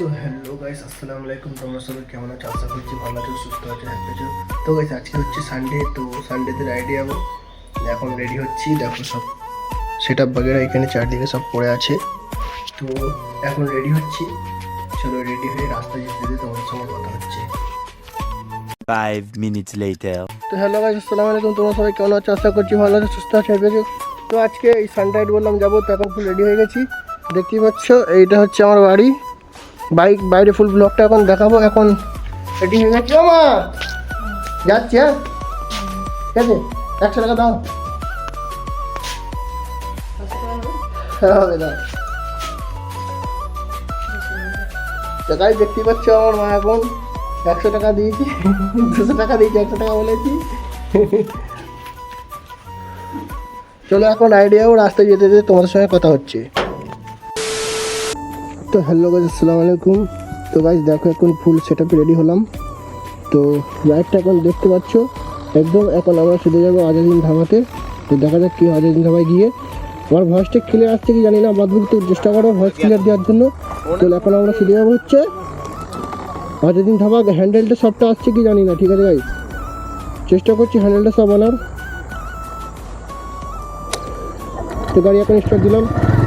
তো hello guys আসসালামু আলাইকুম তোমরা সবাই কেমন আছো? আশা করছি ভালো আছো সুস্থ আছো হ্যাপি আছো। তো গাইস আজকে হচ্ছে সানডে তো সানডেতে রাইডে যাব এখন রেডি হচ্ছি দেখো সব সেট আপ বাগেরা এখানে চারদিকে সব পড়ে আছে। তো এখন রেডি হচ্ছি। চলো রেডি হয়ে রাস্তায় যেতে যেতে তোমাদের সঙ্গে কথা হচ্ছে। Five minutes later. তো হ্যালো গাইস আসসালামু আলাইকুম তোমরা সবাই কেমন আছো? আশা করছি ভালো আছো সুস্থ আছো হ্যাপি আছো। তো আজকে এই সানডে রাইড বললাম যাব তো এখন ফুল রেডি হয়ে গেছি। দেখতেই পাচ্ছ এইটা হচ্ছে আমার বাড়ি। বাইক, বাইরে ফুল ব্লকটা এখন দেখাবো, এখন রেডি হয়ে গেছি আমার যাচ্ছি হ্যাঁ? ঠিক আছে, একশো টাকা দাও। হ্যাঁ হবে, দাও। তো গাইস দেখতেই পাচ্ছ আমার মা এখন একশো টাকা দিয়েছি, দুশো টাকা দিয়েছি, একশো টাকা বলেছি। চলো এখন আইডিয়াও রাস্তায় যেতে যেতে তোমাদের সঙ্গে কথা হচ্ছে। তো হ্যালো গাইজ আসসালামু আলাইকুম। তো গাইজ দেখো এখন ফুল সেট রেডি হলাম। তো রাইডটা এখন দেখতে পাচ্ছ, একদম এখন আমরা শুধু যাব আজাদিন ধাবাতে। তো দেখা যাক কি আজাদিন ধাবায় গিয়ে। আমার ভয়েসটা ক্লিয়ার আসছে কি জানি না বাদবুক তো চেষ্টা করো ভয়েস ক্লিয়ার দেওয়ার জন্য। তো এখন আমরা শুধু যাব হচ্ছে আজাদিন ধাবা হ্যান্ডেলটা সবটা আসছে কি জানি না, ঠিক আছে গাইজ চেষ্টা করছি হ্যান্ডেলটা সব আনার। তো গাড়ি এখন স্টার্ট দিলাম।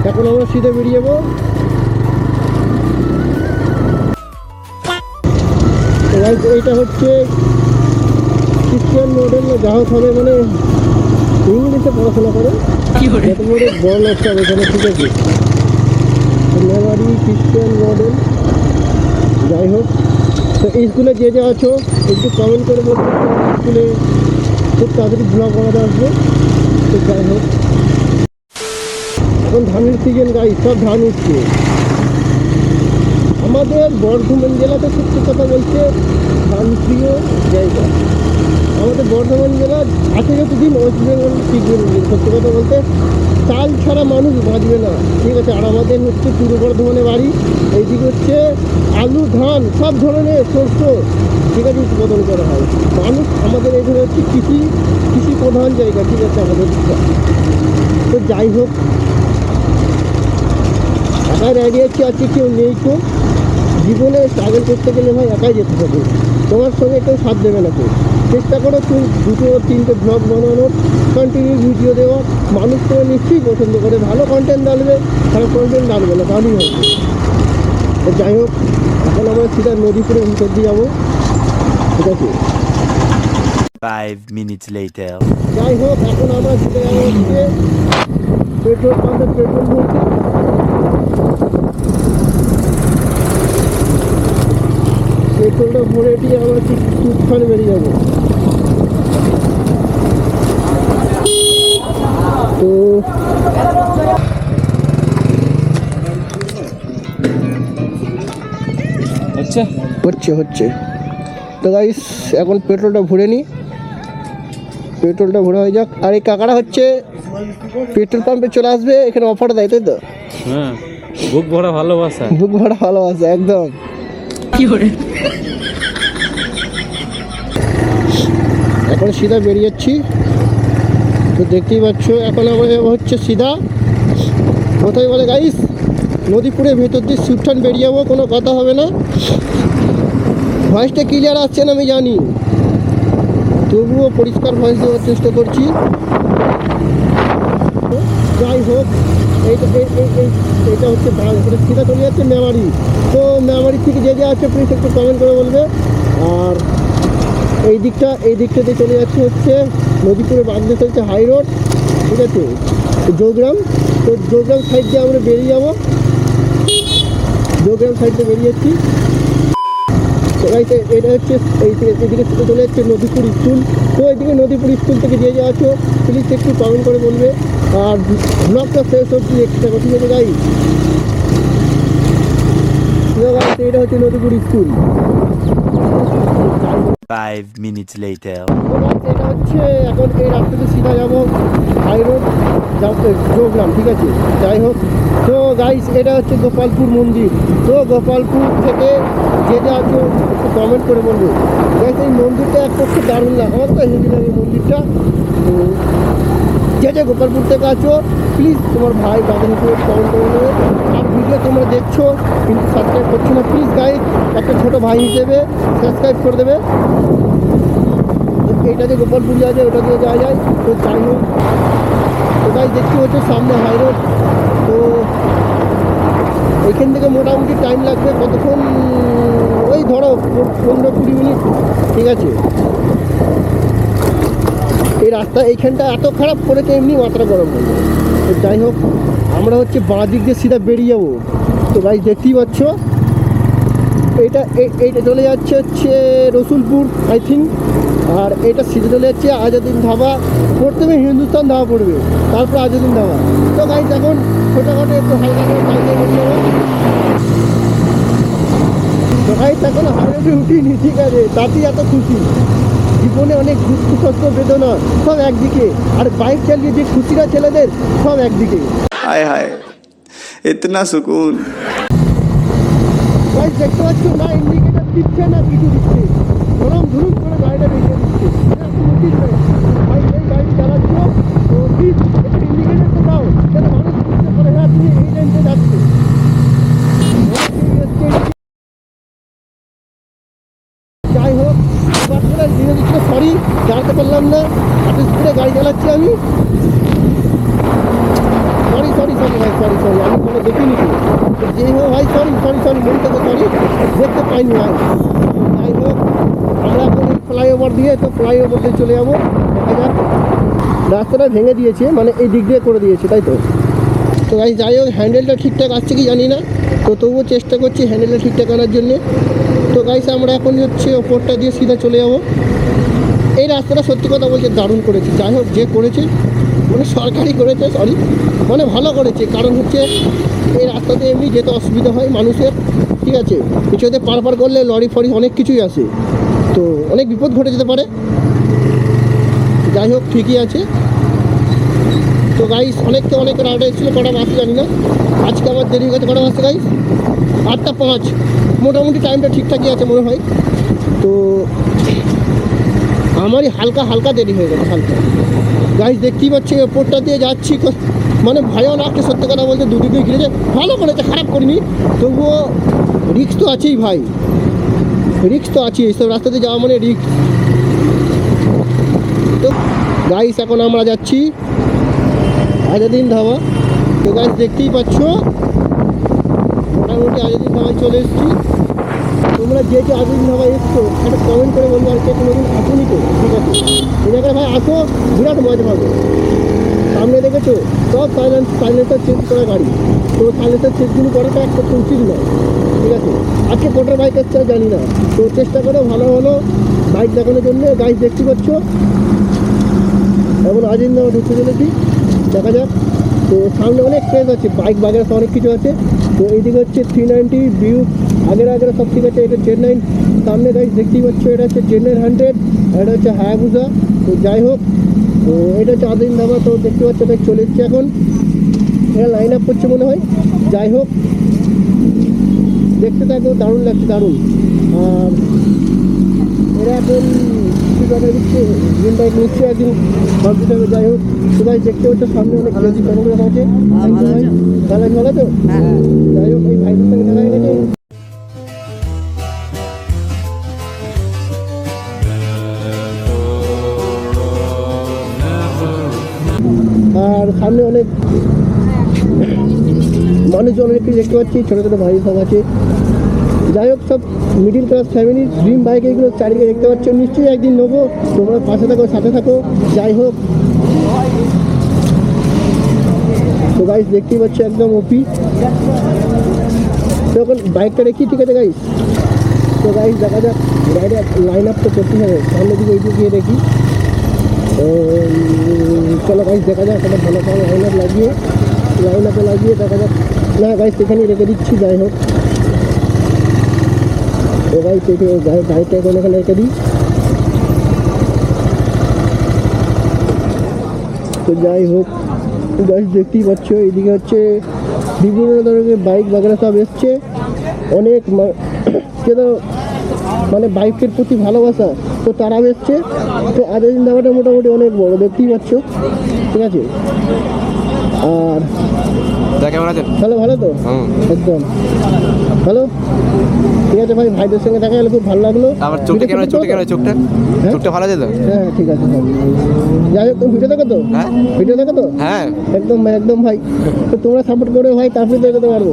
এখন আমরা সিধে বেরিয়ে যাব। এইটা হচ্ছে খ্রিস্টিয়ান মডেল যা হোক হবে মানে ইংলিশে পড়াশোনা করে। যত বড় লোকটা এখানে ঠিক আছে। মডেল যাই হোক। তো এই স্কুলে যে যে আছো একটু কমেন্ট করে বলতে স্কুলে খুব তাড়াতাড়ি ব্লগ বানাতে আসবে তো যাই হোক। এখন ধানের সিজন গাই সব ধান উঠছে। আমাদের বর্ধমান জেলাতে সত্যি কথা বলতে প্রিয় জায়গা। আমাদের বর্ধমান জেলা আছে যতদিন ওয়েস্ট বেঙ্গল টিকবে সত্যি কথা বলতে চাল ছাড়া মানুষ বাঁচবে না। ঠিক আছে, আর আমাদের হচ্ছে পূর্ব বর্ধমানে বাড়ি, এইদিকে হচ্ছে আলু, ধান, সব ধরনের শস্য, ঠিক আছে, উৎপাদন করা হয়। মানুষ আমাদের এখানে হচ্ছে কৃষি কৃষি প্রধান জায়গা, ঠিক আছে, আমাদের। তো যাই হোক একাই রেডি হচ্ছে আজকে কেউ নেই তো। জীবনে স্ট্রাগল করতে গেলে ভাই একাই যেতে হবে। তোমার সঙ্গে কেউ সাথ দেবে না কেউ। চেষ্টা করো তুমি দুটো তিনটে ব্লগ বানানোর কন্টিনিউ ভিডিও দেওয়া মানুষ তোমার নিশ্চয়ই পছন্দ করে। ভালো কন্টেন্ট ডালবে খারাপ কন্টেন্ট ডালবে না তাহলেই হবে তো যাই হোক এখন আমরা সিধা নদীপুরের ভিতর দিয়ে যাব। ঠিক আছে. যাই হোক এখন আমরা চলে যাব পেট্রোল পাম্পে পেট্রোল ভরতে পেট্রোলটা ভরে দিয়ে আমরা তুফান বেরিয়ে যাব। তো হচ্ছে? হচ্ছে হচ্ছে। তো গাইস এখন পেট্রোলটা ভরে নিই পেট্রোলটা ভরে হয়ে যাক। আর এই কাকারা হচ্ছে পেট্রোল পাম্পে চলে আসবে এখানে অফার দেয় তাই তো? হ্যাঁ বুক ভরা ভালোবাসা। বুক ভরা ভালোবাসা একদম। এখন সিধা বেরিয়ে যাচ্ছি। তো দেখতেই পাচ্ছ, এখন হচ্ছে সিধা। কোথায় বলে গাইস নদীপুরের ভেতর দিয়ে সুঠান বেরিয়ে যাব, কোনো কথা হবে না। ভয়েসটা ক্লিয়ার আসছে না আমি জানি। তবুও পরিষ্কার ভয়েস দেওয়ার চেষ্টা করছি। যাই হোক এইটা হচ্ছে সিধা চলে যাচ্ছে মেমারি। তো মেমারি থেকে যে যে আছে প্লিজ একটু কমেন্ট করে বলবে। আর এই দিকটা, এই দিকটাতে চলে যাচ্ছে হচ্ছে নদীপুরে বাঁধতে চলছে হাই রোড ঠিক আছে? জোগ্রাম, তো জোগ্রাম সাইড দিয়ে আমরা বেরিয়ে যাব। জোগ্রাম সাইড দিয়ে বেরিয়ে যাচ্ছি। এটা হচ্ছে, এই এদিকে চলে যাচ্ছে নদীপুর স্কুল তো এইদিকে নদীপুর স্কুল থেকে যে যে আছো প্লিজ একটু কমেন্ট করে বলবে। আর ব্লগটা শেষ দেখতে থাকো, ঠিক আছে গাই এটা হচ্ছে Nadipur school Five minutes later. এটা হচ্ছে এখন এই রাস্তাতে সিধা যাব হাই রোড প্রোগ্রাম ঠিক আছে যাই হোক তো গাইস এটা হচ্ছে গোপালপুর মন্দির তো গোপালপুর থেকে যে যে আছো কমেন্ট করে বলব গাইস এই মন্দিরটা এক পক্ষে দারুণ লাগে আমার তো হেভি লাগে মন্দিরটা তো যে যে গোপালপুর থেকে আছো প্লিজ তোমার ভাই দাদা হিসেবে কমেন্ট করে নেবে ভিডিও তোমরা দেখছ, কিন্তু সাবস্ক্রাইব করছ না প্লিজ গাইড একটা ছোটো ভাই হিসেবে সাবস্ক্রাইব করে দেবে। এইটা যে গোপালপুর যাওয়া যায়, ওটা দিয়ে যাওয়া যায়, তো যাই হোক, তো গাই দেখতে হচ্ছে সামনে হাই রোড তো এখান থেকে মোটামুটি টাইম লাগবে কতক্ষণ? ওই ধরো, পনেরো কুড়ি মিনিট, ঠিক আছে? এই রাস্তা, এইখানটা এত খারাপ করেছে এমনি মাত্রা গরম তো যাই হোক আমরা হচ্ছে বাঁ দিক দিয়ে সিধা বেরিয়ে যাব। তো ভাই দেখতেই পাচ্ছ? এটা এইটা চলে যাচ্ছে হচ্ছে রসুলপুর আই থিঙ্ক আর এটা সিধে চলে যাচ্ছে আজাদিন ধাবা। প্রথমে হিন্দুস্তান ধাবা পড়বে, তারপর আজাদিন ধাবা। তো গাইজ এখন ছোটোখাটো একটু হালকা করে টাইমে বলে নেব তো গাইজ এখন উঠিনি ঠিক আছে? তাতেই এত খুশি। জীবনে অনেক দুঃখ, কষ্ট, বেদনা, সব একদিকে। আর বাইক চালিয়ে যে খুশিরা ছেলেদের, সব একদিকে। हाय हाय। इतना सुकून। पीछे ना पीछे। ফ্লাইওভার দিয়ে তো ফ্লাইওভার দিয়ে চলে যাব। দেখা যাক। রাস্তাটা ভেঙে দিয়েছে মানে এই দিক দিয়ে করে দিয়েছে, তাই তো? তো ভাই যাই হোক হ্যান্ডেলটা ঠিকঠাক আসছে কি জানি না, তো তবুও চেষ্টা করছি হ্যান্ডেলটা ঠিকঠাক আনার জন্যে। তো গাইস আমরা এখন হচ্ছে ওপরটা দিয়ে সিধা চলে যাব। এই রাস্তাটা সত্যি কথা বলছে দারুণ করেছে। যাই হোক, যে করেছে মানে সরকারি করেছে সরি মানে ভালো করেছে। কারণ হচ্ছে, এই রাস্তাতে এমনি যেতে অসুবিধা হয় মানুষের, ঠিক আছে? কিছুতে পার পার করলে লরি ফরি অনেক কিছুই আসে। তো অনেক বিপদ ঘটে যেতে পারে। যাই হোক, ঠিকই আছে। তো গাইস অনেককে অনেক রাইডার এসেছিল, কটা বাসে জানি না। আজকে আমার দেরি হয়ে গেছে, কটা বাসে গাইস আটটা পাঁচ। মোটামুটি টাইমটা ঠিকঠাকই আছে মনে হয়। তো আমারই হালকা হালকা দেরি হয়ে গেছে, হালকা। গাইস দেখতেই পাচ্ছি ওপরটা দিয়ে যাচ্ছি। মানে ভয়ও লাগছে, সত্যি কথা বলতে, দুদিকে ঘিরেছে ভালো করেছে, খারাপ করিনি। তবুও রিক্স তো আছেই ভাই। রিক্স তো আছেই, এইসব রাস্তাতে যাওয়া মানে রিক্স তো গাইস এখন আমরা যাচ্ছি আজাদিন ধাবা। তো গাইস দেখতেই পাচ্ছ, মোটামুটি আজাদিন ধাবায় চলে এসেছি। তোমরা যে যে আজাদিন ধাবায় এসছো, একটা কমেন্ট করে বলব আর কে কোনোদিন আসুনি তো, ঠিক আছে? এই ভাই, আসো, বিরাট মজা পাবে সামনে দেখেছ, সব সাইলেন্স সাইলেন্সার চেঞ্জ করা গাড়ি। তো সাইলেন্সার চেঞ্জগুলো করাটা একটা উচিত নয় ঠিক আছে? আজকে কটার বাইক আসছে জানি না। তো চেষ্টা করো, ভালো ভালো বাইক দেখানোর জন্য গাইড দেখতে পাচ্ছ। এখন আজিন নামা ঢুকতে চলেছি। দেখা যাক। তো সামনে অনেক প্লেস আছে। বাইক বাগেরা অনেক কিছু আছে। তো এইদিকে হচ্ছে থ্রি নাইনটি বিউ আগের আগের সব ঠিক আছে। এটা জেড নাইন সামনে গাইজ দেখতেই পাচ্ছ, এটা হচ্ছে জেড নাইন হান্ড্রেড এটা হচ্ছে হায়াবুজা তো যাই হোক, তো এটা হচ্ছে আদিন ধাবা তো দেখতে পাচ্ছ তাই চলে এসছে এখন। এটা লাইন আপ করছে মনে হয়। যাই হোক দেখতে থাকো দারুণ লাগছে দারুণ। আর এরা এখন বাইক একদিন যাই হোক সবাই দেখতে হচ্ছে সামনে অনেক আছে। ভালো আছে। ভালো আছে তো? যাই হোক এই ভাইদের সঙ্গে দেখা গেছে। আর সামনে অনেক মানুষজন অনেক কিছু দেখতে পাচ্ছি, ছোটো ছোটো ভাই সব আছে। যাই হোক, সব middle class family dream bike এগুলো চারিদিকে দেখতে পাচ্ছ। নিশ্চয়ই একদিন নেব, তোমরা পাশে থাকো, সাথে থাকো। যাই হোক, তো গাইস দেখতেই পাচ্ছ একদম ওপি তো এখন বাইকটা রেখি ঠিক আছে গাইস তো গাইস দেখা যাক লাইন আপ তো করতে হবে। সামনের দিকে এইদিকে গিয়ে দেখি। তো চলো গাইস দেখা যাক একটা ভালো ভালো লাইন আপ লাগিয়ে লাইন আপে লাগিয়ে দেখা যাক। না গাইস এখানেই রেখে দিচ্ছি, যাই হোক। ও গাই থেকে গাড়িটা এখন এখানে রেখে দিই। তো যাই হোক গাছ দেখতেই পাচ্ছ এইদিকে হচ্ছে বিভিন্ন ধরনের বাইক বাগেরা সব এসছে। অনেক মা- যেন মানে বাইকের প্রতি ভালোবাসা তো তারা এসছে। তো আজাদিন দাবাটা মোটামুটি অনেক বড় দেখতেই পাচ্ছ। ঠিক আছে? আর আছেন? ভালো তো? একদম। হ্যালো ঠিক আছে ভাই ভাইদের সঙ্গে দেখা গেলে খুব ভালো লাগল। আমার চোখটা কেন চোখটা কেন চোখটা? হ্যাঁ? চোখটা ভালো আছে তো? হ্যাঁ ঠিক আছে যাই হোক তুমি ভিডিও দেখো তো? হ্যাঁ। ভিডিও দেখো তো? হ্যাঁ। একদম একদম ভাই। তো তোমরা সাপোর্ট করে ভাই তারপরে তো এগোতে পারব।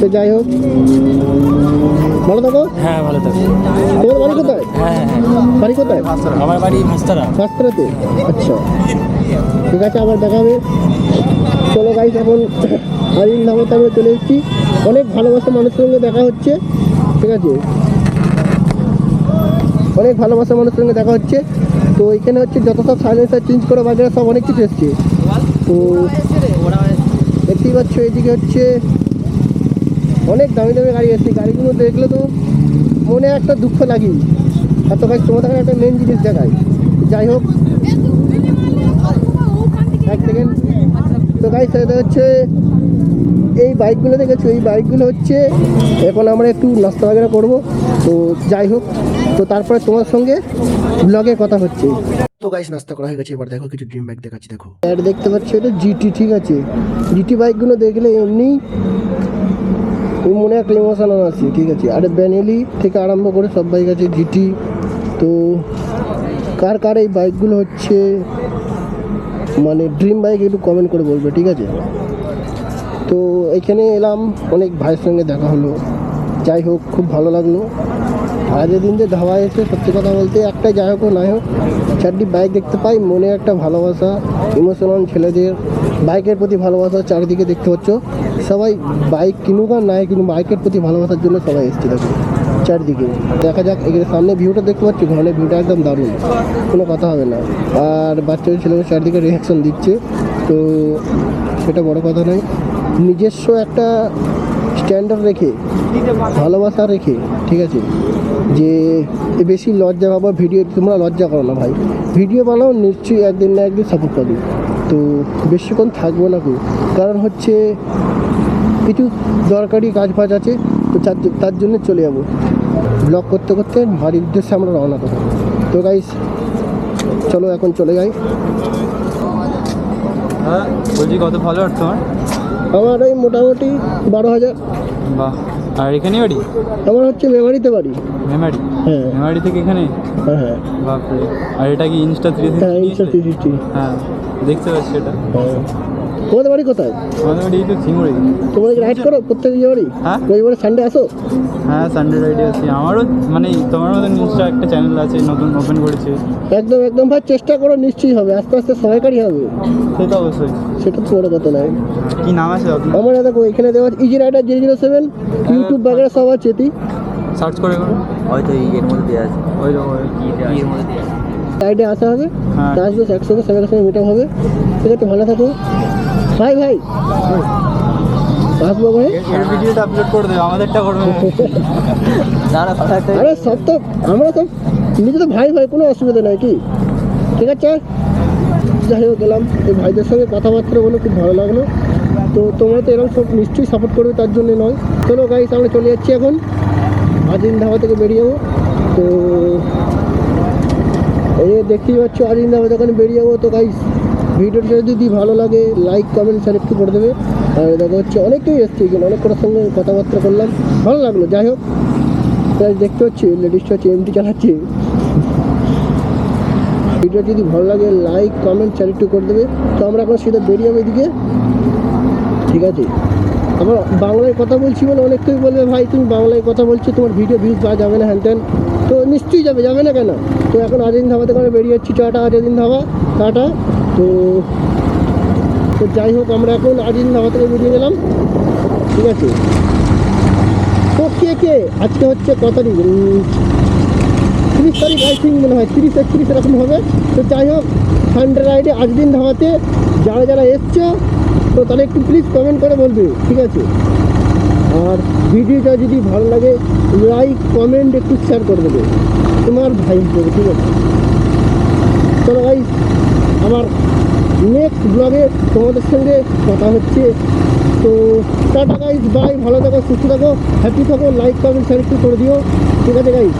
তো যাই হোক। ভালো থাকো। হ্যাঁ ভালো থাকো। তোমার বাড়ি কোথায়? হ্যাঁ হ্যাঁ বাড়ি কোথায়? আমার বাড়ি ভাস্তারা শাস্ত্রাতে আচ্ছা। ঠিক আছে আবার দেখা হবে। চলো গাইস এখন আরিন ধামাতে আমরা চলে এসেছি। অনেক ভালোবাসা মানুষের সঙ্গে দেখা হচ্ছে। ঠিক আছে? অনেক ভালোবাসা মানুষের সঙ্গে দেখা হচ্ছে। তো এখানে হচ্ছে যত সব সাইলেন্সার চেঞ্জ করে বাজারে সব অনেক কিছু এসছে। তো দেখতেই পাচ্ছ এদিকে হচ্ছে অনেক দামি দামি গাড়ি এসছে গাড়িগুলো দেখলে তো মনে একটা দুঃখ লাগি। আর তো ভাই তোমাদের একটা মেন জিনিস দেখায় যাই হোক এক সেকেন্ড তো গাই সেটা হচ্ছে এই বাইকগুলো দেখেছ? এই বাইকগুলো হচ্ছে এখন আমরা একটু নাস্তা বাগেরা করব। তো যাই হোক তো তারপরে তোমার সঙ্গে ব্লগে কথা হচ্ছে। তো গাইস নাস্তা করা হয়ে গেছে। এবার দেখো কিছু ড্রিম বাইক দেখাচ্ছি দেখো। আর দেখতে পাচ্ছি এটা জিটি ঠিক আছে। জিটি বাইকগুলো দেখলে এমনি ওই মনে একটা ইমোশনাল আছে, ঠিক আছে। আরে ব্যানেলি থেকে আরম্ভ করে সব বাইক আছে জিটি। তো কার কার এই বাইকগুলো হচ্ছে মানে ড্রিম বাইক একটু কমেন্ট করে বলবে, ঠিক আছে? তো এখানে এলাম, অনেক ভাইয়ের সঙ্গে দেখা হলো। যাই হোক, খুব ভালো লাগল। আজের দিন যে ধাবা এসে সত্যি কথা বলতে একটাই যাই হোক নাই হোক, চারটি বাইক দেখতে পাই, মনে একটা ভালোবাসা ইমোশনাল ছেলেদের। বাইকের প্রতি ভালোবাসা চারিদিকে দেখতে পাচ্ছ। সবাই বাইক কিনুক আর নাই কিনুক বাইকের প্রতি ভালোবাসার জন্য সবাই এসছে দেখো, চারদিকে। দেখা যাক এখানে সামনে ভিউটা দেখতে পাচ্ছি, ঘরের ভিউটা একদম দারুণ। কোনো কথা হবে না। আর বাচ্চা ছেলেমেয়ে চারদিকে রিয়াকশন দিচ্ছে। তো সেটা বড় কথা নয়। নিজস্ব একটা স্ট্যান্ডার্ড রেখে, ভালোবাসা রেখে ঠিক আছে? যে এ বেশি লজ্জা বাবা ভিডিও তোমরা লজ্জা করো না ভাই। ভিডিও বানাও নিশ্চয়ই একদিন না একদিন সাপোর্ট পাবে। তো বেশিক্ষণ থাকব না কেউ। কারণ হচ্ছে কিছু দরকারি কাজ ফাজ আছে তো তার জন্য চলে যাব। ব্লগ করতে করতে বাড়ির উদ্দেশ্যে আমরা রওনা করব তো গাইস চলো এখন চলে যাই। হ্যাঁ বলছি কত ফলোয়ার তোমার? আমার ওই মোটামুটি বারো হাজার। বাহ। আর এখানে বাড়ি? আমার হচ্ছে মেমারিতে বাড়ি। মেমারি? হ্যাঁ। মেমারি থেকে এখানে? হ্যাঁ হ্যাঁ। বাপরে। আর এটা কি ইনস্টা থ্রি হ্যাঁ ইনস্টা থ্রি হ্যাঁ দেখতে পাচ্ছি এটা। হ্যাঁ। তোমাদের বাড়ি কোথায়? আমাদের বাড়ি তো চিংড়ি তোমরা রাইড করো প্রত্যেক বাড়ি? হ্যাঁ। রবিবারে সানডে আসো? হ্যাঁ সানডে রাইডে আছি আমারও মানে তোমার মতন ইনস্টা একটা চ্যানেল আছে নতুন ওপেন করেছে। একদম একদম ভাই চেষ্টা করো নিশ্চয়ই হবে। আস্তে আস্তে সহায়কারী হবে। সে তো অবশ্যই। সেটা তো বড় কথা নয়। কি নাম আছে আপনার? আমার দেখো এখানে দেওয়া easy rider zero zero seven YouTube বাগেরা সব আছে তুই সার্চ করে করো। হয়তো এর মধ্যে দেওয়া আছে। ওই ওই এর মধ্যে দেওয়া আছে। রাইডে আসা হবে। হ্যাঁ। আসবে একসঙ্গে সবাই সঙ্গে মিট হবে। ঠিক আছে ভালো থাকো। ভাই ভাই। আসব ভাই? ভিডিওটা আপলোড করে দেবে আমাদেরটা করবে আরে সব তো আমরা তো নিজে তো ভাই ভাই কোনো অসুবিধা নাই কি? ঠিক আছে? যাই হোক গেলাম। এই ভাইদের সঙ্গে কথাবার্তা বলে খুব ভালো লাগল। তো তোমরা তো এরকম সব নিশ্চয়ই সাপোর্ট করবে তার জন্য নয়। চলো গাইস আমরা চলে যাচ্ছি এখন। আজিন ধাবা থেকে বেরিয়ে যাব। তো এই দেখতেই পাচ্ছ আজিন ধাবা যখন বেরিয়ে যাব, তো গাইস ভিডিওটা যদি ভালো লাগে লাইক কমেন্ট শেয়ার একটু করে দেবে। আর দেখো হচ্ছে অনেকেই এসছে এখানে অনেক কটার সঙ্গে কথাবার্তা করলাম। ভালো লাগল, যাই হোক। তাই দেখতে হচ্ছে লেডিসটা হচ্ছে এমটি চালাচ্ছে। ভিডিও যদি ভালো লাগে লাইক কমেন্ট শেয়ার একটু করে দেবে। তো আমরা এখন সেটা বেরিয়ে যাব এদিকে। ঠিক আছে। আবার বাংলায় কথা বলছি বলে অনেকেই বলবে, ভাই, তুমি বাংলায় কথা বলছো, তোমার ভিডিও ভিউজ পাওয়া যাবে না, হ্যান ত্যান। নিশ্চয়ই যাবে যাবে না কেন? তো এখন আজাদিন ধাবা থেকে আমরা বেরিয়ে যাচ্ছি টাটা আজাদিন ধাবা, টাটা। তো তো যাই হোক, আমরা এখন আজাদিন ধাবা থেকে বেরিয়ে গেলাম। ঠিক আছে? তো কে কে? আজকে হচ্ছে কত তারিখ তিরিশ তারিখ আই থিঙ্ক মনে হয়, তিরিশ, একত্রিশ এরকম হবে। তো যাই হোক সানডে রাইডে আজ দিন ধাবাতে যারা যারা এসছো, তো তাহলে একটু প্লিজ কমেন্ট করে বলবে, ঠিক আছে? আর ভিডিওটা যদি ভালো লাগে লাইক কমেন্ট একটু শেয়ার করে দেবে। তোমার ভাই হিসেবে ঠিক আছে? চলো ভাই আমার নেক্সট ব্লগে তোমাদের সঙ্গে কথা হচ্ছে। তো টাটা গাইজ বাই ভালো থাকো, সুস্থ থাকো হ্যাপি থাকো লাইক কমেন্ট শেয়ার একটু করে দিও। ঠিক আছে গাইজ